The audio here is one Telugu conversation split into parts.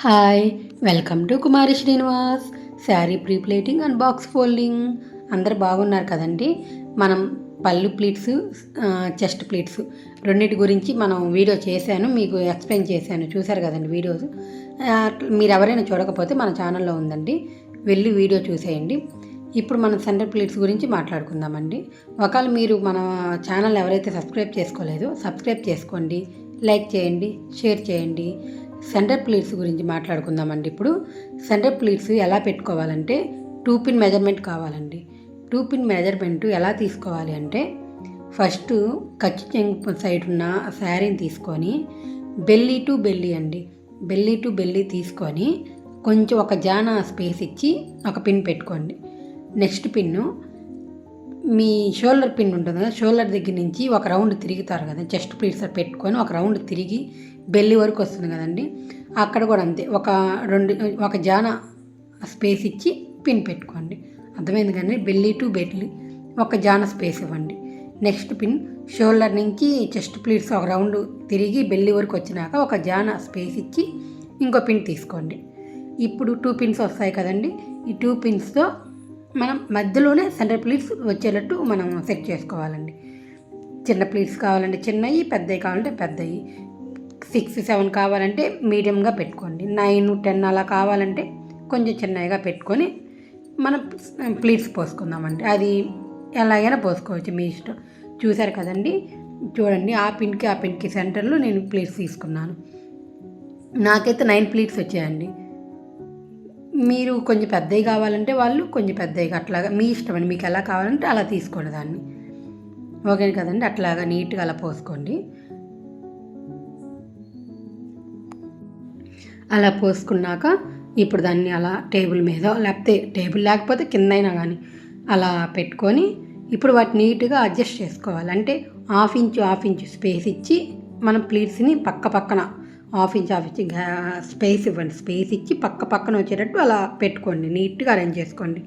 Hi welcome to Kumari Srinivas sari pre pleating and box folding అందరు బాగున్నారు కదండి? మనం పళ్ళు ప్లీట్స్ చెస్ట్ ప్లీట్స్ రెండింటి గురించి మనం వీడియో చేశాను మీకు ఎక్స్ప్లెయిన్ చేశాను. చూశారు కదండి వీడియోస్ మీరు ఎవరైనా చూడకపోతే మన ఛానల్లో ఉందండి. వెళ్ళి వీడియో చూసేయండి. ఇప్పుడు మనం సెంటర్ ప్లేట్స్ గురించి మాట్లాడుకుందామండి. ఒకవేళ మీరు మన ఛానల్ ఎవరైతే సబ్స్క్రైబ్ చేసుకోలేదో సబ్స్క్రైబ్ చేసుకోండి. లైక్ చేయండి షేర్ చేయండి. సెంటర్ ప్లేట్స్ గురించి మాట్లాడుకుందామండి ఇప్పుడు. సెంటర్ ప్లేట్స్ ఎలా పెట్టుకోవాలంటే టూ పిన్ మెజర్మెంట్ కావాలండి. టూ పిన్ మెజర్మెంట్ ఎలా తీసుకోవాలి అంటే ఫస్ట్ కచ్చి చెంగు సైడ్ ఉన్న శారీని తీసుకొని బెల్లీ టు బెల్లీ అండి. బెల్లీ టు బెల్లీ తీసుకొని కొంచెం ఒక జానా స్పేస్ ఇచ్చి ఒక పిన్ పెట్టుకోండి. నెక్స్ట్ పిన్ను మీ షోల్డర్ పిన్ ఉంటుంది కదా షోల్డర్ దగ్గర నుంచి ఒక రౌండ్ తిరుగుతారు కదా చెస్ట్ ప్లీట్స్ పెట్టుకొని ఒక రౌండ్ తిరిగి బెల్లి వరకు వస్తుంది కదండి. అక్కడ కూడా అంతే ఒక రెండు ఒక జాన స్పేస్ ఇచ్చి పిన్ పెట్టుకోండి. అర్థమైంది కానీ బెల్లి టు బెల్లి ఒక జాన స్పేస్ ఇవ్వండి. నెక్స్ట్ పిన్ షోల్డర్ నుంచి చెస్ట్ ప్లీట్స్ ఒక రౌండ్ తిరిగి బెల్లి వరకు వచ్చినాక ఒక జాన స్పేస్ ఇచ్చి ఇంకో పిన్ తీసుకోండి. ఇప్పుడు టూ పిన్స్ వస్తాయి కదండి ఈ టూ పిన్స్తో మనం మధ్యలోనే సెంటర్ ప్లీట్స్ వచ్చేటట్టు మనం సెట్ చేసుకోవాలండి. చిన్న ప్లీట్స్ కావాలంటే చిన్నవి పెద్దవి కావాలంటే పెద్దవి సిక్స్ సెవెన్ కావాలంటే మీడియంగా పెట్టుకోండి. నైన్ టెన్ అలా కావాలంటే కొంచెం చిన్నవిగా పెట్టుకొని మనం ప్లీట్స్ పోసుకుందామండి. అది ఎలాగైనా పోసుకోవచ్చు మీ ఇష్టం. చూసారు కదండి? చూడండి ఆ పిన్కి ఆ పిన్కి సెంటర్లో నేను ప్లీట్స్ తీసుకున్నాను. నాకైతే నైన్ ప్లీట్స్ వచ్చాయండి. మీరు కొంచెం పెద్దవి కావాలంటే వాళ్ళు కొంచెం పెద్దవి అట్లాగా మీ ఇష్టం అండి. మీకు ఎలా కావాలంటే అలా తీసుకోండి దాన్ని. ఓకే కదండి? అట్లాగా నీట్గా అలా పోసుకోండి. అలా పోసుకున్నాక ఇప్పుడు దాన్ని అలా టేబుల్ మీద లేకపోతే టేబుల్ లేకపోతే కింద అయినా కానీ అలా పెట్టుకొని ఇప్పుడు వాటిని నీట్గా అడ్జస్ట్ చేసుకోవాలి. అంటే half inch half inch space ఇచ్చి మనం ప్లీట్స్ని పక్క పక్కన half inch half inch space ఇవ్వండి. స్పేస్ ఇచ్చి పక్క పక్కన వచ్చేటట్టు అలా పెట్టుకోండి. నీట్గా అరేంజ్ చేసుకోండి.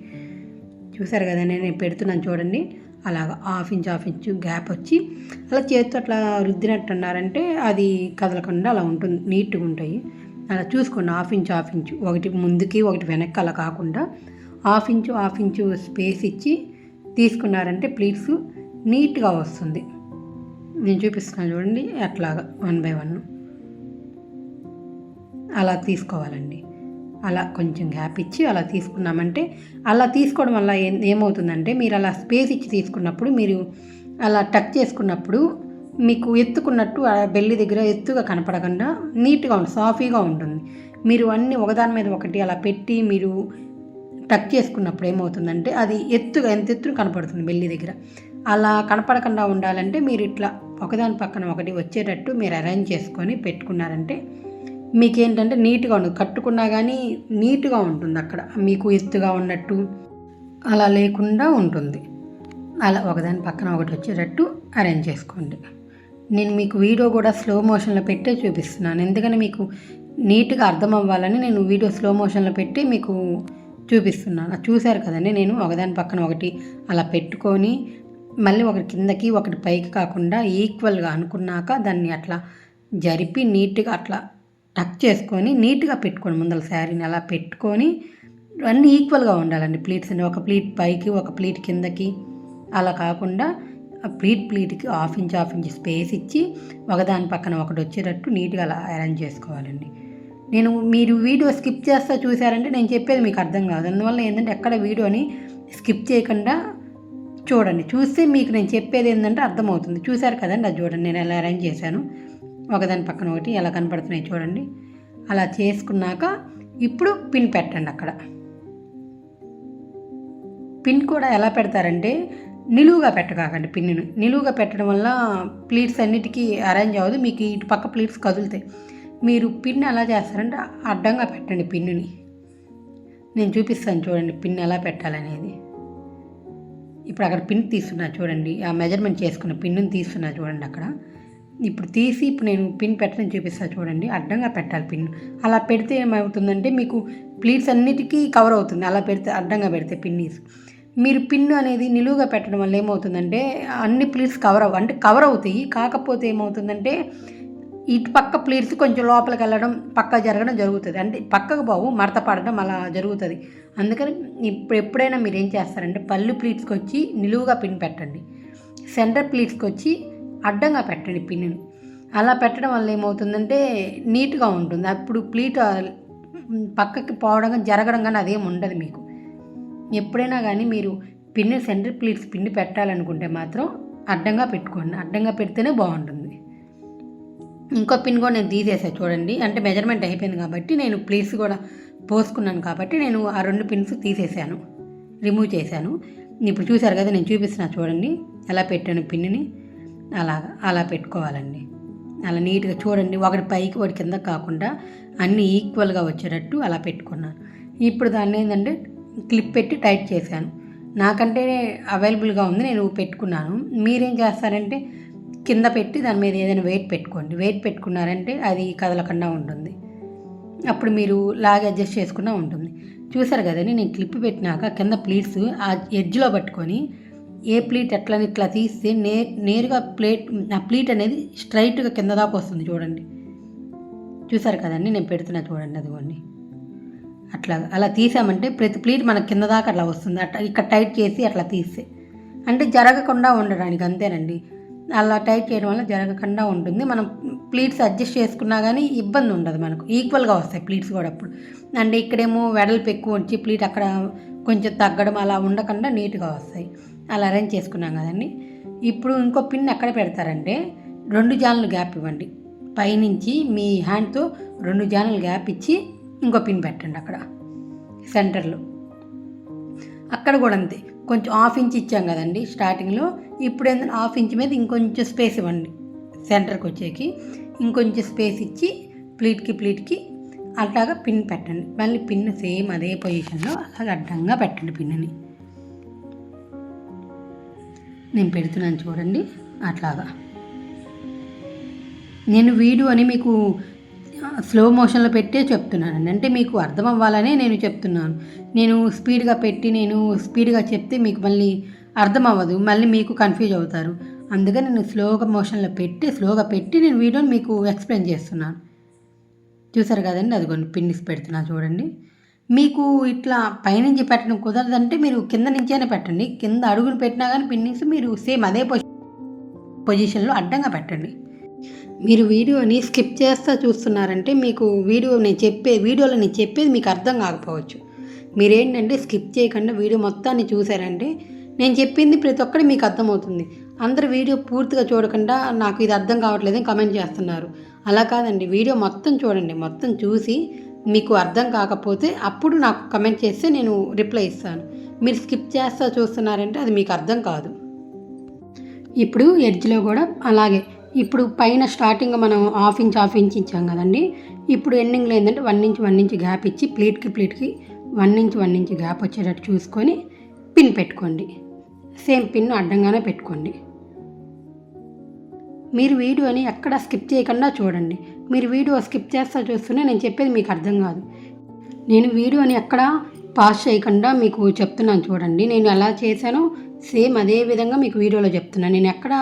చూసారు కదా నేను పెడుతున్నాను చూడండి. అలాగ half inch half inch gap వచ్చి అలా చేతితో అట్లా రుద్దినట్టు అన్నారంటే అది కదలకుండా అలా ఉంటుంది. నీట్గా ఉంటాయి. అలా చూసుకోండి. హాఫ్ ఇంచ్ హాఫ్ ఇంచ్ ఒకటి ముందుకి ఒకటి వెనక్కి అలా కాకుండా half inch half inch space ఇచ్చి తీసుకున్నారంటే ప్లీట్స్ నీట్గా వస్తుంది. నేను చూపిస్తున్నాను చూడండి. అట్లాగా వన్ బై వన్. అలా తీసుకోవాలండి. అలా కొంచెం గ్యాప్ ఇచ్చి అలా తీసుకున్నామంటే అలా తీసుకోవడం వల్ల ఏం ఏమవుతుందంటే మీరు అలా స్పేస్ ఇచ్చి తీసుకున్నప్పుడు మీరు అలా టక్ చేసుకున్నప్పుడు మీకు ఎత్తుకున్నట్టు ఆ బెల్లి దగ్గర ఎత్తుగా కనపడకుండా నీట్గా ఉంటుంది సాఫీగా ఉంటుంది. మీరు అన్నీ ఒకదాని మీద ఒకటి అలా పెట్టి మీరు టక్ చేసుకున్నప్పుడు ఏమవుతుందంటే అది ఎత్తుగా ఎంత ఎత్తున కనపడుతుంది బెల్లి దగ్గర. అలా కనపడకుండా ఉండాలంటే మీరు ఇట్లా ఒకదాని పక్కన ఒకటి వచ్చేటట్టు మీరు అరేంజ్ చేసుకొని పెట్టుకున్నారంటే మీకేంటంటే నీట్గా ఉండదు కట్టుకున్నా కానీ నీట్గా ఉంటుంది అక్కడ. మీకు ఎత్తుగా ఉన్నట్టు అలా లేకుండా ఉంటుంది. అలా ఒకదాని పక్కన ఒకటి వచ్చేటట్టు అరేంజ్ చేసుకోండి. నేను మీకు వీడియో కూడా స్లో మోషన్లో పెట్టే చూపిస్తున్నాను. ఎందుకని మీకు నీట్గా అర్థం అవ్వాలని నేను వీడియో స్లో మోషన్లో పెట్టి మీకు చూపిస్తున్నాను. చూశారు కదండి? నేను ఒకదాని పక్కన ఒకటి అలా పెట్టుకొని మళ్ళీ ఒకటి కిందకి ఒకటి పైకి కాకుండా ఈక్వల్గా అనుకున్నాక దాన్ని అట్లా జరిపి నీట్గా అట్లా టక్ చేసుకొని నీట్గా పెట్టుకోండి ముందర శారీని. అలా పెట్టుకొని అన్నీ ఈక్వల్గా ఉండాలండి. ప్లీట్స్ అన్ని ఒక ప్లీట్ పైకి ఒక ప్లీట్ కిందకి. అలా కాకుండా ఆ pleat ప్లీట్కి half inch half inch space ఇచ్చి ఒకదాని పక్కన ఒకటి వచ్చేటట్టు నీట్గా అలా అరేంజ్ చేసుకోవాలండి. నేను మీరు వీడియో స్కిప్ చేస్తా చూసారంటే నేను చెప్పేది మీకు అర్థం కాదు. అందువల్ల ఏంటంటే ఎక్కడ వీడియోని స్కిప్ చేయకుండా చూడండి. చూస్తే మీకు నేను చెప్పేది ఏంటంటే అర్థమవుతుంది. చూశారు కదండి అది చూడండి నేను ఎలా అరేంజ్ చేశాను? ఒకదాని పక్కన ఒకటి ఎలా కనపడుతున్నాయి చూడండి. అలా చేసుకున్నాక ఇప్పుడు పిన్ పెట్టండి అక్కడ. పిన్ కూడా ఎలా పెడతారంటే నిలువుగా పెట్టకాకండి పిన్నుని. నిలువుగా పెట్టడం వల్ల ప్లీట్స్ అన్నిటికీ అరేంజ్ అవ్వదు. మీకు ఇటు పక్క ప్లీట్స్ కదులుతాయి. మీరు పిన్ ఎలా చేస్తారంటే అడ్డంగా పెట్టండి పిన్నుని. నేను చూపిస్తాను చూడండి పిన్ ఎలా పెట్టాలనేది. ఇప్పుడు అక్కడ పిన్ తీస్తున్నా చూడండి. ఆ మెజర్మెంట్ చేసుకున్న పిన్నుని తీస్తున్నా చూడండి అక్కడ. ఇప్పుడు తీసి ఇప్పుడు నేను పిన్ పెట్టడం చూపిస్తాను చూడండి. అడ్డంగా పెట్టాలి పిన్. అలా పెడితే ఏమవుతుందంటే మీకు ప్లీట్స్ అన్నిటికీ కవర్ అవుతుంది. అలా పెడితే అడ్డంగా పెడితే పిన్నీస్ మీరు పిన్ అనేది నిలువుగా పెట్టడం వల్ల ఏమవుతుందంటే అన్ని ప్లీట్స్ కవర్ అవ్వ అంటే కవర్ అవుతాయి. కాకపోతే ఏమవుతుందంటే ఇటు పక్క ప్లీట్స్ కొంచెం లోపలికి వెళ్ళడం పక్క జరగడం జరుగుతుంది. అంటే పక్కకు బావు మడత పడడం అలా జరుగుతుంది. అందుకని ఇప్పుడు ఎప్పుడైనా మీరు ఏం చేస్తారంటే పళ్ళు ప్లీట్స్కి వచ్చి నిలువుగా పిన్ పెట్టండి. సెంటర్ ప్లీట్స్కి వచ్చి అడ్డంగా పెట్టండి పిన్నుని. అలా పెట్టడం వల్ల ఏమవుతుందంటే నీట్గా ఉంటుంది. అప్పుడు ప్లీట్ పక్కకి పోవడం కానీ జరగడం కానీ అదేం ఉండదు మీకు. ఎప్పుడైనా కానీ మీరు పిన్ను సెంటర్ ప్లీట్స్ పిండి పెట్టాలనుకుంటే మాత్రం అడ్డంగా పెట్టుకోండి. అడ్డంగా పెడితేనే బాగుంటుంది. ఇంకో పిన్ కూడా నేను తీసేసాను చూడండి. అంటే మెజర్మెంట్ అయిపోయింది కాబట్టి నేను ప్లీట్స్ కూడా పోసుకున్నాను కాబట్టి నేను ఆ రెండు పిన్స్ తీసేసాను. రిమూవ్ చేశాను. ఇప్పుడు చూసారు కదా నేను చూపిస్తున్నా చూడండి. ఎలా పెట్టాను పిన్ని అలాగా అలా పెట్టుకోవాలండి. అలా నీట్గా చూడండి ఒకటి పైకి ఒకటి కింద కాకుండా అన్నీ ఈక్వల్గా వచ్చేటట్టు అలా పెట్టుకున్నాను. ఇప్పుడు దాన్ని ఏంటంటే క్లిప్ పెట్టి టైట్ చేశాను. నాకంటే అవైలబుల్గా ఉంది నేను పెట్టుకున్నాను. మీరేం చేస్తారంటే కింద పెట్టి దాని మీద ఏదైనా వెయిట్ పెట్టుకోండి. వెయిట్ పెట్టుకున్నారంటే అది కదలకుండా ఉంటుంది. అప్పుడు మీరు లాగే అడ్జస్ట్ చేసుకున్నా ఉంటుంది. చూసారు కదండి నేను క్లిప్ పెట్టినాక కింద ప్లీట్స్ ఆ ఎడ్జ్లో పట్టుకొని ఏ ప్లీట్ ఎట్లని ఇట్లా తీస్తే నే నేరుగా ప్లేట్ ఆ ప్లీట్ అనేది స్ట్రైట్గా కింద దాకా వస్తుంది చూడండి. చూసారు కదండి? నేను పెడుతున్నా చూడండి అదిగోండి. అట్లా అలా తీసామంటే ప్రతి ప్లీట్ మన కింద దాకా అట్లా వస్తుంది. అట్లా ఇక్కడ టైట్ చేసి అట్లా తీస్తే. అంటే జరగకుండా ఉండడానికి అంతేనండి. అలా టైట్ చేయడం వల్ల జరగకుండా ఉంటుంది. మనం ప్లీట్స్ అడ్జస్ట్ చేసుకున్నా కానీ ఇబ్బంది ఉండదు మనకు. ఈక్వల్గా వస్తాయి ప్లీట్స్ కూడా అప్పుడు. అంటే ఇక్కడేమో వెడల్పు ఎక్కువ వచ్చి ప్లీట్ అక్కడ కొంచెం తగ్గడం అలా ఉండకుండా నీట్గా వస్తాయి. అలా అరేంజ్ చేసుకున్నాం కదండి. ఇప్పుడు ఇంకో పిన్ ఎక్కడ పెడతారంటే రెండు జాన్లు గ్యాప్ ఇవ్వండి. పైనుంచి మీ హ్యాండ్తో రెండు జాన్లు గ్యాప్ ఇచ్చి ఇంకో పిన్ పెట్టండి అక్కడ సెంటర్లో అక్కడ కూడా అంతే. కొంచెం హాఫ్ ఇంచ్ ఇచ్చాం కదండి స్టార్టింగ్లో ఇప్పుడు ఏంటంటే హాఫ్ ఇంచ్ మీద ఇంకొంచెం స్పేస్ ఇవ్వండి సెంటర్కి వచ్చేకి. ఇంకొంచెం స్పేస్ ఇచ్చి ప్లీట్కి ప్లీట్కి అట్లాగా పిన్ పెట్టండి. మళ్ళీ పిన్ సేమ్ అదే పొజిషన్లో అలాగ అడ్డంగా పెట్టండి పిన్ని నేను పెడుతున్నాను చూడండి అట్లాగా. నేను వీడియోని మీకు స్లో మోషన్లో పెట్టే చెప్తున్నానండి. అంటే మీకు అర్థం అవ్వాలనే నేను చెప్తున్నాను. నేను స్పీడ్గా పెట్టి నేను స్పీడ్గా చెప్తే మీకు మళ్ళీ అర్థం అవ్వదు. మళ్ళీ మీకు కన్ఫ్యూజ్ అవుతారు. అందుకని నేను స్లోగా మోషన్లో పెట్టి స్లోగా పెట్టి నేను వీడియోని మీకు ఎక్స్ప్లెయిన్ చేస్తున్నాను. చూసారు కదండి? అదిగోండి పిన్నిస్ పెడుతున్నా చూడండి. మీకు ఇట్లా పైనుంచి పెట్టడం కుదరదంటే మీరు కింద నుంచైనా పెట్టండి. కింద అడుగులు పెట్టినా కానీ పిన్నింగ్స్ మీరు సేమ్ అదే పొజిషన్లో అడ్డంగా పెట్టండి. మీరు వీడియోని స్కిప్ చేస్తా చూస్తున్నారంటే మీకు వీడియో నేను చెప్పే వీడియోలో నేను చెప్పేది మీకు అర్థం కాకపోవచ్చు. మీరేంటంటే స్కిప్ చేయకుండా వీడియో మొత్తాన్ని చూసారంటే నేను చెప్పింది ప్రతి ఒక్కటి మీకు అర్థమవుతుంది. అందరు వీడియో పూర్తిగా చూడకుండా నాకు ఇది అర్థం కావట్లేదని కమెంట్ చేస్తున్నారు. అలా కాదండి వీడియో మొత్తం చూడండి. మొత్తం చూసి మీకు అర్థం కాకపోతే అప్పుడు నాకు కమెంట్ చేస్తే నేను రిప్లై ఇస్తాను. మీరు స్కిప్ చేస్తా చూస్తున్నారంటే అది మీకు అర్థం కాదు. ఇప్పుడు ఎడ్జ్లో కూడా అలాగే. ఇప్పుడు పైన స్టార్టింగ్ మనం హాఫ్ ఇంచ్ హాఫ్ ఇంచ్ ఇచ్చాం కదండి. ఇప్పుడు ఎండింగ్లో ఏంటంటే one inch one inch gap ఇచ్చి ప్లేట్కి ప్లేట్కి one inch one inch gap వచ్చేటట్టు చూసుకొని పిన్ పెట్టుకోండి. సేమ్ పిన్ అడ్డంగానే పెట్టుకోండి. మీరు వీడియోని ఎక్కడ స్కిప్ చేయకుండా చూడండి. మీరు వీడియో స్కిప్ చేస్తా చూస్తూనే నేను చెప్పేది మీకు అర్థం కాదు. నేను వీడియోని ఎక్కడ పాస్ చేయకుండా మీకు చెప్తున్నాను చూడండి. నేను ఎలా చేశానో సేమ్ అదే విధంగా మీకు వీడియోలో చెప్తున్నాను. నేను ఎక్కడ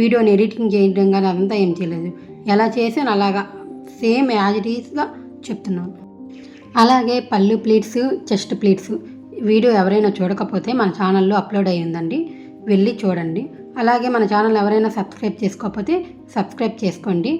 వీడియోని ఎడిటింగ్ చేయడం కానీ అదంతా ఏం చేయలేదు. ఎలా చేశాను అలాగా సేమ్ యాజ్ ఇట్ ఈస్గా చెప్తున్నాను. అలాగే పళ్ళు ప్లేట్స్ చెస్ట్ ప్లేట్స్ వీడియో ఎవరైనా చూడకపోతే మన ఛానల్లో అప్లోడ్ అయ్యి ఉందండి వెళ్ళి చూడండి. అలాగే మన ఛానల్ ఎవరైనా సబ్స్క్రైబ్ చేసుకోకపోతే సబ్స్క్రైబ్ చేసుకోండి.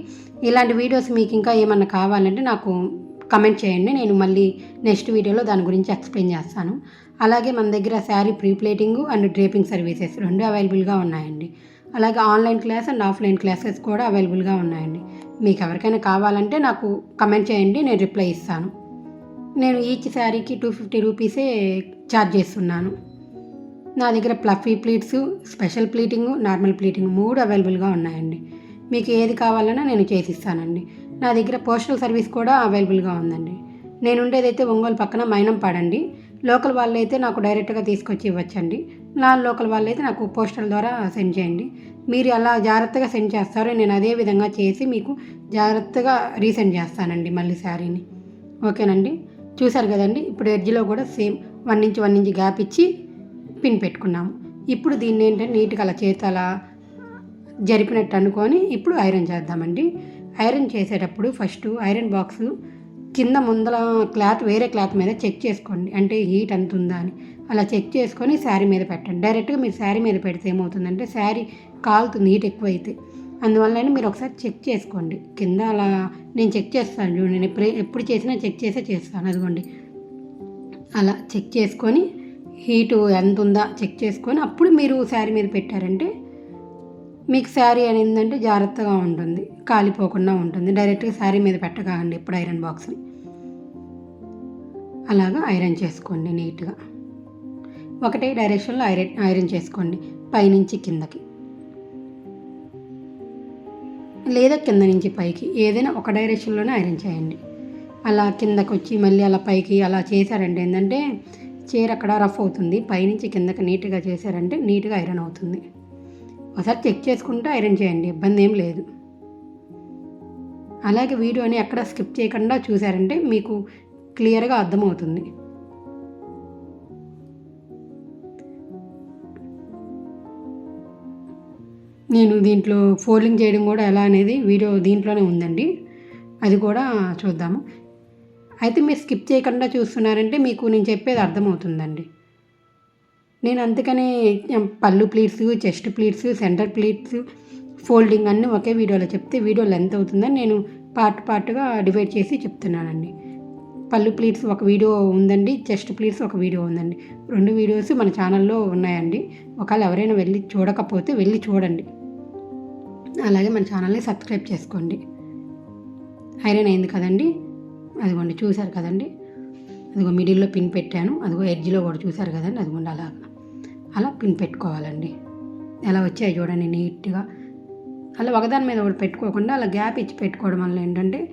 ఇలాంటి వీడియోస్ మీకు ఇంకా ఏమన్నా కావాలంటే నాకు కమెంట్ చేయండి. నేను మళ్ళీ నెక్స్ట్ వీడియోలో దాని గురించి ఎక్స్ప్లెయిన్ చేస్తాను. అలాగే మన దగ్గర sari pre pleating and draping services రెండు అవైలబుల్గా ఉన్నాయండి. అలాగే online class and offline classes కూడా అవైలబుల్గా ఉన్నాయండి. మీకు ఎవరికైనా కావాలంటే నాకు కమెంట్ చేయండి నేను రిప్లై ఇస్తాను. నేను ఈచ్ శారీకి టూ ఫిఫ్టీ రూపీసే ఛార్జ్ చేస్తున్నాను. నా దగ్గర fluffy pleats special pleating normal pleating మూడు అవైలబుల్గా ఉన్నాయండి. మీకు ఏది కావాలన్నా నేను చేసిస్తానండి. నా దగ్గర పోస్టల్ సర్వీస్ కూడా అవైలబుల్గా ఉందండి. నేను ఉండేదైతే ఒంగోలు పక్కన మైనం పాడండి లోకల్ వాళ్ళైతే నాకు డైరెక్ట్గా తీసుకొచ్చి ఇవ్వచ్చండి. నా లోకల్ వాళ్ళైతే నాకు పోస్టల్ ద్వారా సెండ్ చేయండి. మీరు అలా జాగ్రత్తగా సెండ్ చేస్తారో నేను అదే విధంగా చేసి మీకు జాగ్రత్తగా రీసెండ్ చేస్తానండి మళ్ళీ శారీని. ఓకేనండి? చూశారు కదండి? ఇప్పుడు ఎడ్జ్లో కూడా same one inch one inch gap ఇచ్చి పిన్ పెట్టుకున్నాము. ఇప్పుడు దీన్ని ఏంటంటే నీట్గా అలా చేతలా అలా జరిపినట్టు అనుకొని ఇప్పుడు ఐరన్ చేద్దామండి. ఐరన్ చేసేటప్పుడు ఫస్ట్ ఐరన్ బాక్స్ కింద ముందల క్లాత్ వేరే క్లాత్ మీద చెక్ చేసుకోండి. అంటే హీట్ ఎంత ఉందా అని. అలా చెక్ చేసుకొని శారీ మీద పెట్టండి. డైరెక్ట్గా మీరు శారీ మీద పెడితే ఏమవుతుందంటే శారీ కాలుతుంది హీట్ ఎక్కువైతే. అందువల్ల మీరు ఒకసారి చెక్ చేసుకోండి. కింద అలా నేను చెక్ చేస్తాను చూడండి. నేను ఎప్పుడు ఎప్పుడు చేసినా చెక్ చేసే చేస్తాను. అదిగోండి. అలా చెక్ చేసుకొని హీటు ఎంత ఉందా చెక్ చేసుకొని అప్పుడు మీరు శారీ మీద పెట్టారంటే మీకు శారీ అని ఏంటంటే జాగ్రత్తగా ఉంటుంది కాలిపోకుండా ఉంటుంది. డైరెక్ట్గా శారీ మీద పెట్టకండి ఎప్పుడు ఐరన్ బాక్స్ని. అలాగా ఐరన్ చేసుకోండి నీట్గా. ఒకటే డైరెక్షన్లో ఐరన్ ఐరన్ చేసుకోండి పైనుంచి కిందకి. లేదా కింద నుంచి పైకి ఏదైనా ఒక డైరెక్షన్లోనే ఐరన్ చేయండి. అలా కిందకి వచ్చి మళ్ళీ అలా పైకి అలా చేశారంటే ఏంటంటే చీర అక్కడ రఫ్ అవుతుంది పైనుంచి కిందకి నీట్గా చేశారంటే నీట్గా ఐరన్ అవుతుంది. ఒకసారి చెక్ చేసుకుంటే ఐరన్ చేయండి ఇబ్బంది ఏం లేదు. అలాగే వీడియోని ఎక్కడ స్కిప్ చేయకుండా చూసారంటే మీకు క్లియర్గా అర్థమవుతుంది. నేను దీంట్లో ఫోల్డింగ్ చేయడం కూడా ఎలా అనేది వీడియో దీంట్లోనే ఉందండి. అది కూడా చూద్దాము. అయితే మీరు స్కిప్ చేయకుండా చూస్తున్నారంటే మీకు నేను చెప్పేది అర్థమవుతుందండి. నేను అందుకనే pallu pleats chest pleats centre pleats folding అన్నీ ఒకే వీడియోలో చెప్తే వీడియో లెంత్ అవుతుందని నేను పార్ట్ పార్ట్గా డివైడ్ చేసి చెప్తున్నానండి. పళ్ళు ప్లీట్స్ ఒక వీడియో ఉందండి చెస్ట్ ప్లీట్స్ ఒక వీడియో ఉందండి. రెండు వీడియోస్ మన ఛానల్లో ఉన్నాయండి. ఒకవేళ ఎవరైనా వెళ్ళి చూడకపోతే వెళ్ళి చూడండి. అలాగే మన ఛానల్ని సబ్స్క్రైబ్ చేసుకోండి. ఐరన్ అయింది కదండి అదిగోండి చూశారు కదండి. అదిగో మిడిల్లో పిన్ పెట్టాను అదిగో ఎడ్జ్లో కూడా చూశారు కదండి అదిగోండి అలాగా. అలా పిన్ పెట్టుకోవాలండి. ఎలా వచ్చాయి చూడండి నీట్గా. అలా ఒకదాని మీద ఒకటి పెట్టుకోకుండా అలా గ్యాప్ ఇచ్చి పెట్టుకోవడం వల్ల ఏంటంటే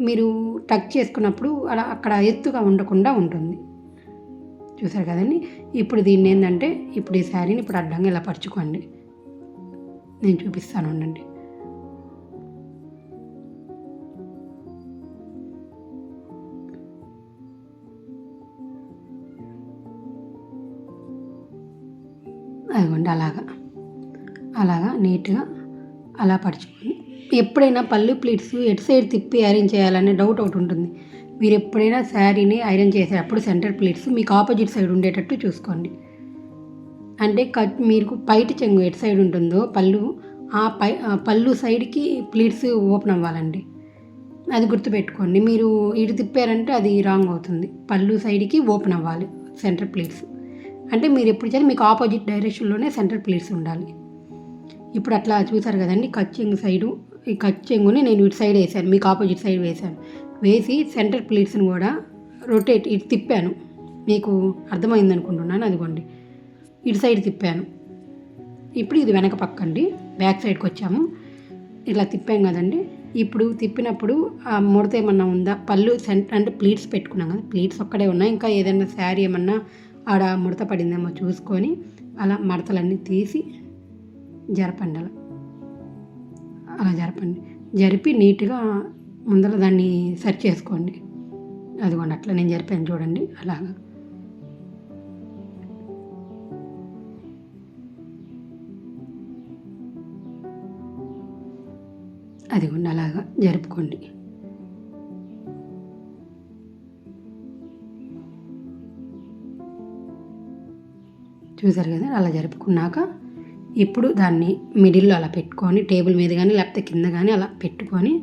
మీరు టక్ చేసుకున్నప్పుడు అలా అక్కడ ఎత్తుగా ఉండకుండా ఉంటుంది. చూసారు కదండి? ఇప్పుడు దీన్ని ఏంటంటే ఇప్పుడు ఈ శారీని ఇప్పుడు అడ్డంగా ఇలా పరుచుకోండి. నేను చూపిస్తాను ఉండండి. అదిగోండి అలాగా. అలాగా నీట్గా అలా పడుచుకోండి ఎప్పుడైనా పళ్ళు ప్లీట్స్ ఎటు సైడ్ తిప్పి ఐరన్ చేయాలనే డౌట్ ఒకటి ఉంటుంది. మీరు ఎప్పుడైనా శారీని ఐరన్ చేసేటప్పుడు సెంటర్ ప్లీట్స్ మీకు ఆపోజిట్ సైడ్ ఉండేటట్టు చూసుకోండి. అంటే కట్ మీకు పైట చెంగు ఎటు సైడ్ ఉంటుందో పళ్ళు ఆ పై పళ్ళు సైడ్కి ప్లీట్స్ ఓపెన్ అవ్వాలండి. అది గుర్తుపెట్టుకోండి. మీరు ఇటు తిప్పారంటే అది రాంగ్ అవుతుంది. పళ్ళు సైడ్కి ఓపెన్ అవ్వాలి సెంటర్ ప్లీట్స్. అంటే మీరు ఎప్పుడు చేయాలి మీకు ఆపోజిట్ డైరెక్షన్లోనే సెంటర్ ప్లేట్స్ ఉండాలి. ఇప్పుడు అట్లా చూసారు కదండి కచ్చింగ్ సైడు ఈ కచ్చెంగుని నేను ఇటు సైడ్ వేసాను మీకు ఆపోజిట్ సైడ్ వేసాను. వేసి సెంటర్ ప్లేట్స్ని కూడా రొటేట్ ఇటు తిప్పాను. మీకు అర్థమైంది అనుకుంటున్నాను అదిగోండి. ఇటు సైడ్ తిప్పాను. ఇప్పుడు ఇది వెనక పక్కండి బ్యాక్ సైడ్కి వచ్చాము. ఇట్లా తిప్పాం కదండి. ఇప్పుడు తిప్పినప్పుడు ఆ ముడత ఏమన్నా ఉందా? పళ్ళు సెంటర్ అంటే ప్లీట్స్ పెట్టుకున్నాం కదా ప్లీట్స్ ఒక్కడే ఉన్నాయి. ఇంకా ఏదైనా శారీ ఏమన్నా ఆడ ముడత పడిందేమో చూసుకొని అలా మడతలన్నీ తీసి జరపండి అలా అలా జరపండి. జరిపి నీట్గా ముందర దాన్ని సెట్ చేసుకోండి. అదిగోండి అట్లా నేను జరిపాను చూడండి. అలాగా. అదిగోండి అలాగా జరుపుకోండి. చూసారు కదా అలా జరుపుకున్నాక ఇప్పుడు దాన్ని మిడిల్లో అలా పెట్టుకొని టేబుల్ మీద కానీ లేకపోతే కింద కానీ అలా పెట్టుకొని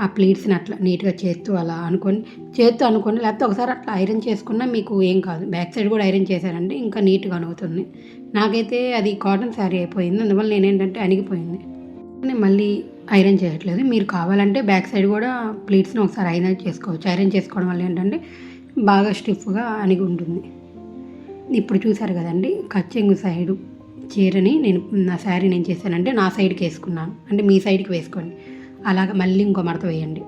ఆ ప్లేట్స్ని అట్లా నీట్గా చేస్తూ అలా అనుకొని చేస్తూ అనుకోండి లేకపోతే ఒకసారి అట్లా ఐరన్ చేసుకున్నా మీకు ఏం కాదు. బ్యాక్ సైడ్ కూడా ఐరన్ చేశారంటే ఇంకా నీట్గా అనుగుతుంది నాకైతే అది కాటన్ శారీ అయిపోయింది. అందువల్ల నేనేంటంటే అణిగిపోయింది. నేను మళ్ళీ ఐరన్ చేయట్లేదు. మీరు కావాలంటే బ్యాక్ సైడ్ కూడా ప్లేట్స్ని ఒకసారి ఐరన్ చేసుకోవచ్చు. ఐరన్ చేసుకోవడం వల్ల ఏంటంటే బాగా స్టిఫ్గా అణిగి ఉంటుంది. ఇప్పుడు చూసారు కదండి కచ్చెంగు సైడు చీరని నేను నా శారీ నేను చేశానంటే నా సైడ్కి వేసుకున్నాను. అంటే మీ సైడ్కి వేసుకోండి. అలాగ మళ్ళీ ఇంకో మడత వేయండి.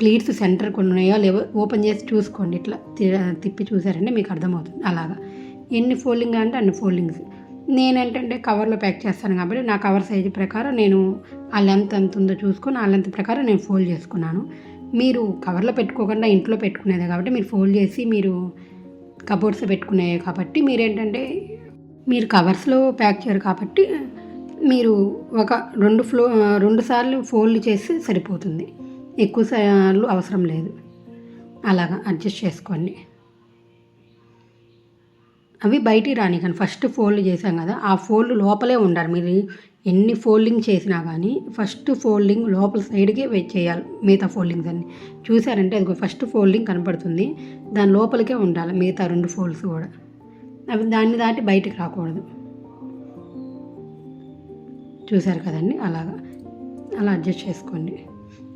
ప్లీట్స్ సెంటర్ కొన్ని ఉన్నాయో లేవో ఓపెన్ చేసి చూసుకోండి. ఇట్లా తిప్పి చూసారంటే మీకు అర్థమవుతుంది. అలాగా. ఎన్ని ఫోల్డింగ్ అంటే అన్ని ఫోల్డింగ్స్. నేనేంటంటే కవర్లో ప్యాక్ చేస్తాను కాబట్టి నా కవర్ సైజు ప్రకారం నేను ఆ లెంత్ ఎంత ఉందో చూసుకొని ఆ లెంత్ ప్రకారం నేను ఫోల్డ్ చేసుకున్నాను. మీరు కవర్లో పెట్టుకోకుండా ఇంట్లో పెట్టుకునేదే కాబట్టి మీరు ఫోల్డ్ చేసి మీరు కబోర్డ్స్ పెట్టుకున్నాయి కాబట్టి మీరేంటంటే మీరు కవర్స్లో ప్యాక్ చేయరు కాబట్టి మీరు ఒక రెండు ఫ్లో రెండు సార్లు ఫోల్డ్ చేస్తే సరిపోతుంది. ఎక్కువ సార్లు అవసరం లేదు. అలాగా అడ్జస్ట్ చేసుకోండి. అవి బయటికి కానీ ఫస్ట్ ఫోల్డ్ చేసాం కదా ఆ ఫోల్డ్ లోపలే ఉండాలి. మీరు ఎన్ని ఫోల్డింగ్ చేసినా కానీ ఫస్ట్ ఫోల్డింగ్ లోపల సైడ్కి వెయిట్ చేయాలి మిగతా ఫోల్డింగ్స్ అన్ని. చూసారంటే అది ఫస్ట్ ఫోల్డింగ్ కనపడుతుంది. దాని లోపలికే ఉండాలి మిగతా రెండు ఫోల్డ్స్ కూడా. అవి దాన్ని దాటి బయటికి రాకూడదు. చూసారు కదండి? అలాగా. అలా అడ్జస్ట్ చేసుకోండి.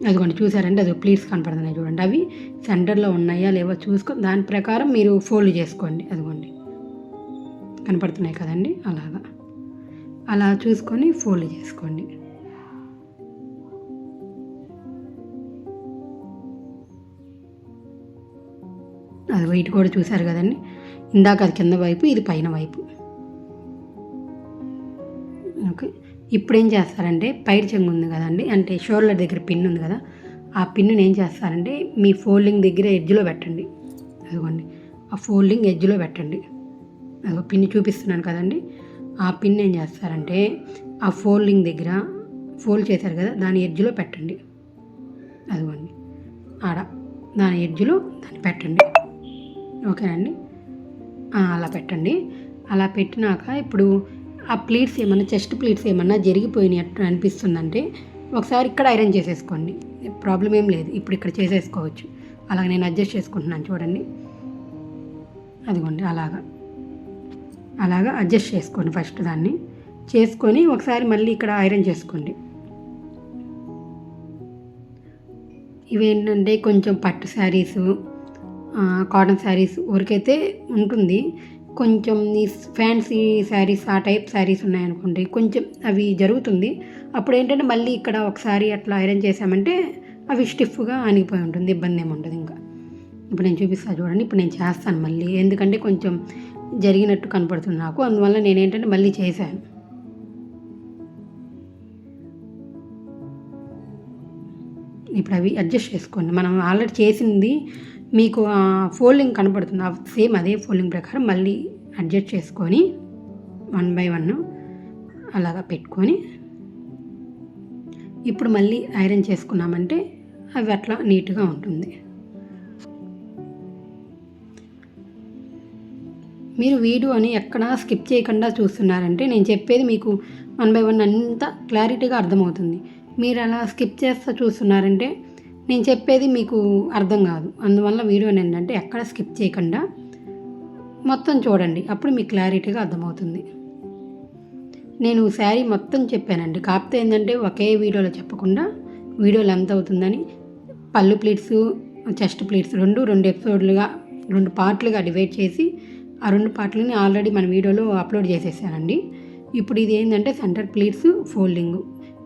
అదిగోండి చూసారంటే అది ప్లీట్స్ కనపడుతున్నాయి చూడండి. అవి సెంటర్లో ఉన్నాయా లేవో చూసుకొని దాని ప్రకారం మీరు ఫోల్డ్ చేసుకోండి. అదిగోండి. కనపడుతున్నాయి కదండి? అలాగా. అలా చూసుకొని ఫోల్డ్ చేసుకోండి. అది వైట్ కూడా చూసారు కదండి. ఇందాక అది కింద వైపు ఇది పైన వైపు. ఓకే. ఇప్పుడు ఏం చేస్తారంటే పైర్ చెంగు ఉంది కదండి. అంటే షోల్డర్ దగ్గర పిన్ ఉంది కదా. ఆ పిన్నుని ఏం చేస్తారంటే మీ ఫోల్డింగ్ దగ్గర ఎడ్జ్లో పెట్టండి. అదిగోండి. ఆ ఫోల్డింగ్ ఎడ్జ్లో పెట్టండి. అదిగో పిన్ చూపిస్తున్నాను కదండి. ఆ పిన్ ఏం చేస్తారంటే ఆ ఫోల్డింగ్ దగ్గర ఫోల్డ్ చేశారు కదా దాని ఎడ్జ్లో పెట్టండి. అదిగోండి. ఆడ దాని ఎడ్జ్లో దాన్ని పెట్టండి. ఓకేనండి? అలా పెట్టండి. అలా పెట్టినాక ఇప్పుడు ఆ ప్లీట్స్ ఏమన్నా చెస్ట్ ప్లీట్స్ ఏమన్నా జరిగిపోయినట్టు అనిపిస్తుందంటే ఒకసారి ఇక్కడ ఐరన్ చేసేసుకోండి. ప్రాబ్లం ఏం లేదు. ఇప్పుడు ఇక్కడ చేసేసుకోవచ్చు. అలాగ నేను అడ్జస్ట్ చేసుకుంటున్నాను చూడండి. అదిగోండి అలాగా. అలాగా అడ్జస్ట్ చేసుకోండి ఫస్ట్ దాన్ని. చేసుకొని ఒకసారి మళ్ళీ ఇక్కడ ఐరన్ చేసుకోండి. ఇవేంటంటే కొంచెం పట్టు శారీస్ కాటన్ శారీస్ ఊరికైతే ఉంటుంది. కొంచెం ఈ ఫ్యాన్సీ శారీస్ ఆ టైప్ శారీస్ ఉన్నాయనుకోండి కొంచెం అవి జరుగుతుంది. అప్పుడు ఏంటంటే మళ్ళీ ఇక్కడ ఒకసారి అట్లా ఐరన్ చేసామంటే అవి స్టిఫ్గా ఆనిగిపోయి ఉంటుంది ఇబ్బంది ఏమి ఉండదు ఇంకా. ఇప్పుడు నేను చూపిస్తాను చూడండి ఇప్పుడు నేను చేస్తాను మళ్ళీ. ఎందుకంటే కొంచెం జరిగినట్టు కనపడుతుంది నాకు. అందువల్ల నేను ఏంటంటే మళ్ళీ చేశాను. ఇప్పుడు అవి అడ్జస్ట్ చేసుకోండి. మనం ఆల్రెడీ చేసింది మీకు ఫోల్డింగ్ కనపడుతుంది. సేమ్ అదే ఫోల్డింగ్ ప్రకారం మళ్ళీ అడ్జస్ట్ చేసుకొని వన్ బై వన్ అలాగా పెట్టుకొని ఇప్పుడు మళ్ళీ ఐరన్ చేసుకున్నామంటే అవి అట్లా నీట్గా ఉంటుంది. మీరు వీడియోని ఎక్కడ స్కిప్ చేయకుండా చూస్తున్నారంటే నేను చెప్పేది మీకు వన్ బై వన్ అంతా క్లారిటీగా అర్థమవుతుంది. మీరు అలా స్కిప్ చేస్తూ చూస్తున్నారంటే నేను చెప్పేది మీకు అర్థం కాదు. అందువల్ల వీడియోని ఏంటంటే ఎక్కడ స్కిప్ చేయకుండా మొత్తం చూడండి. అప్పుడు మీకు క్లారిటీగా అర్థమవుతుంది. నేను శారీ మొత్తం చెప్పానండి. కాకపోతే ఏంటంటే ఒకే వీడియోలో చెప్పకుండా వీడియోలు ఎంత అవుతుందని పళ్ళు ప్లేట్స్ చెస్ట్ ప్లేట్స్ రెండు రెండు ఎపిసోడ్లుగా రెండు పార్ట్లుగా డివైడ్ చేసి ఆ రెండు పార్ట్లని ఆల్రెడీ మన వీడియోలో అప్లోడ్ చేసేసానండి. ఇప్పుడు ఇది ఏంటంటే సెంటర్ ప్లేట్స్ ఫోల్డింగ్.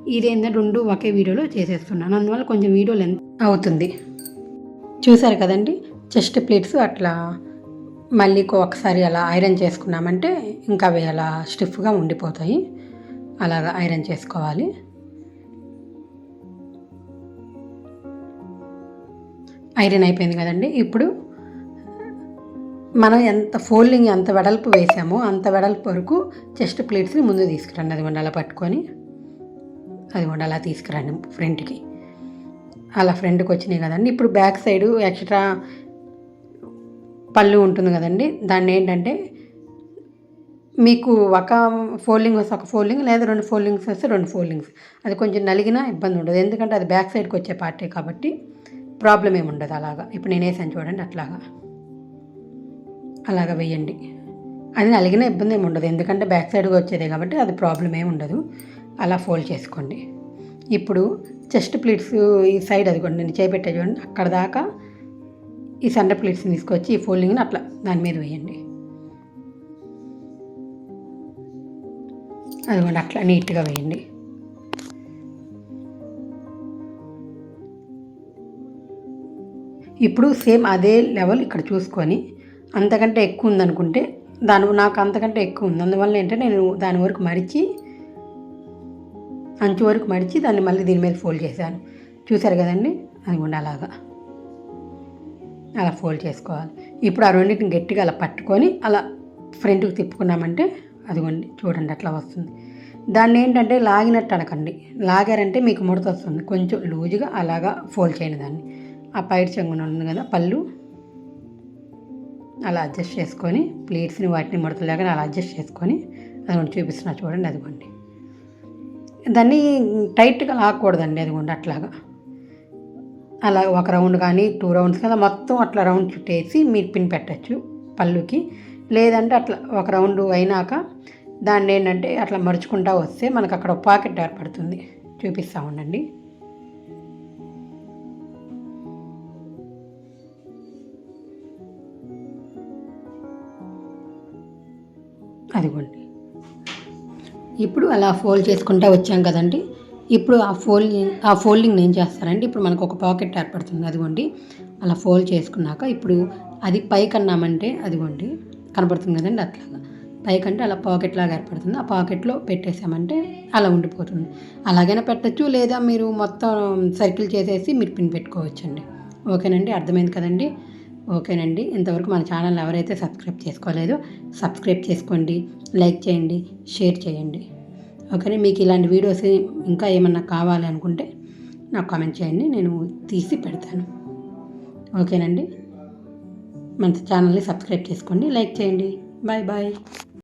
ఇదేంటంటే రెండు ఒకే వీడియోలో చేసేస్తున్నాను. అందువల్ల కొంచెం వీడియో లెంత్ అవుతుంది. చూసారు కదండి? చెస్ట్ ప్లేట్స్ అట్లా మళ్ళీ ఒకసారి అలా ఐరన్ చేసుకున్నామంటే ఇంకా అవి అలా స్టిఫ్గా ఉండిపోతాయి. అలాగా ఐరన్ చేసుకోవాలి. ఐరన్ అయిపోయింది కదండి? ఇప్పుడు మనం ఎంత ఫోల్డింగ్ ఎంత వెడల్పు వేసామో అంత వెడల్పు వరకు చెస్ట్ ప్లేట్స్ని ముందు తీసుకురండి. అది అలా పట్టుకొని అది అలా తీసుకురండి ఫ్రంట్కి. అలా ఫ్రంట్కి వచ్చినాయి కదండి. ఇప్పుడు బ్యాక్ సైడ్ ఎక్స్ట్రా పళ్ళు ఉంటుంది కదండి. దాన్ని ఏంటంటే మీకు ఒక ఫోల్డింగ్ వస్తే ఒక ఫోల్డింగ్ లేదా రెండు ఫోల్డింగ్స్ వస్తే రెండు ఫోల్డింగ్స్. అది కొంచెం నలిగినా ఇబ్బంది ఉండదు. ఎందుకంటే అది బ్యాక్ సైడ్కి వచ్చే పార్టీ కాబట్టి ప్రాబ్లం ఏమి ఉండదు అలాగా. ఇప్పుడు నేను వేసాను చూడండి అట్లాగా. అలాగా వేయండి అది నలిగిన ఇబ్బంది ఏమి ఉండదు. ఎందుకంటే బ్యాక్ సైడ్గా వచ్చేదే కాబట్టి అది ప్రాబ్లం ఏమి ఉండదు. అలా ఫోల్డ్ చేసుకోండి. ఇప్పుడు చెస్ట్ ప్లేట్స్ ఈ సైడ్ అది కూడా నేను చేపెట్టే చూడండి. అక్కడ దాకా ఈ సెంటర్ ప్లేట్స్ని తీసుకొచ్చి ఈ ఫోల్డింగ్ని అట్లా దాని మీద వేయండి అదిగోండి అట్లా నీట్గా వేయండి ఇప్పుడు సేమ్ అదే లెవెల్ ఇక్కడ చూసుకొని అంతకంటే ఎక్కువ ఉందనుకుంటే దాని నాకు అంతకంటే ఎక్కువ ఉంది. అందువల్ల ఏంటంటే నేను దాని వరకు మడిచి అంచు వరకు మడిచి దాన్ని మళ్ళీ దీని మీద ఫోల్డ్ చేశాను. చూసారు కదండి? అది అలాగా. అలా ఫోల్డ్ చేసుకోవాలి. ఇప్పుడు ఆ రెండింటిని గట్టిగా అలా పట్టుకొని అలా ఫ్రంట్కి తిప్పుకున్నామంటే అదిగోండి చూడండి అట్లా వస్తుంది. దాన్ని ఏంటంటే లాగినట్టు అనకండి లాగారంటే మీకు ముడత వస్తుంది. కొంచెం లూజుగా అలాగా ఫోల్డ్ చేయండి దాన్ని. ఆ పైరు చెంగున ఉంది కదా పళ్ళు. అలా అడ్జస్ట్ చేసుకొని ప్లేట్స్ని వాటిని ముడతలేక అలా అడ్జస్ట్ చేసుకొని అదిగోండి చూపిస్తున్నా చూడండి అదిగోండి. దాన్ని టైట్గా లాక్కూడదండి అదిగోండి అట్లాగా. అలా ఒక రౌండ్ కానీ టూ రౌండ్స్ కదా మొత్తం అట్లా రౌండ్ చుట్టేసి మీరు పిన్ పెట్టచ్చు పళ్ళుకి. లేదంటే అట్లా ఒక రౌండ్ అయినాక దాన్ని ఏంటంటే అట్లా మరుచుకుంటా వస్తే మనకు అక్కడ పాకెట్ ఏర్పడుతుంది. చూపిస్తూ ఉండండి. అదిగోండి. ఇప్పుడు అలా ఫోల్డ్ చేసుకుంటా వచ్చాం కదండి. ఇప్పుడు ఆ ఫోల్డింగ్ ఆ ఫోల్డింగ్ ఏం చేస్తారంటే ఇప్పుడు మనకు ఒక పాకెట్ ఏర్పడుతుంది. అదిగోండి. అలా ఫోల్డ్ చేసుకున్నాక ఇప్పుడు అది పైకి అన్నామంటే అదిగోండి కనపడుతుంది కదండి అట్లాగా. పైకంటే అలా పాకెట్ లాగా ఏర్పడుతుంది. ఆ పాకెట్లో పెట్టేసామంటే అలా ఉండిపోతుంది. అలాగైనా పెట్టచ్చు లేదా మీరు మొత్తం సర్కిల్ చేసేసి మీరు పిన్ పెట్టుకోవచ్చండి. ఓకేనండి అర్థమైంది కదండి? ఓకేనండి. ఇంతవరకు మన ఛానల్ ఎవరైతే సబ్స్క్రైబ్ చేసుకోలేదో సబ్స్క్రైబ్ చేసుకోండి లైక్ చేయండి షేర్ చేయండి. ఓకేనా మీకు ఇలాంటి వీడియోస్ ఇంకా ఏమన్నా కావాలి అనుకుంటే నాకు కామెంట్ చేయండి నేను తీసి పెడతాను. ఓకేనండి. మన ఛానల్ని సబ్స్క్రైబ్ చేసుకోండి లైక్ చేయండి. Bye bye.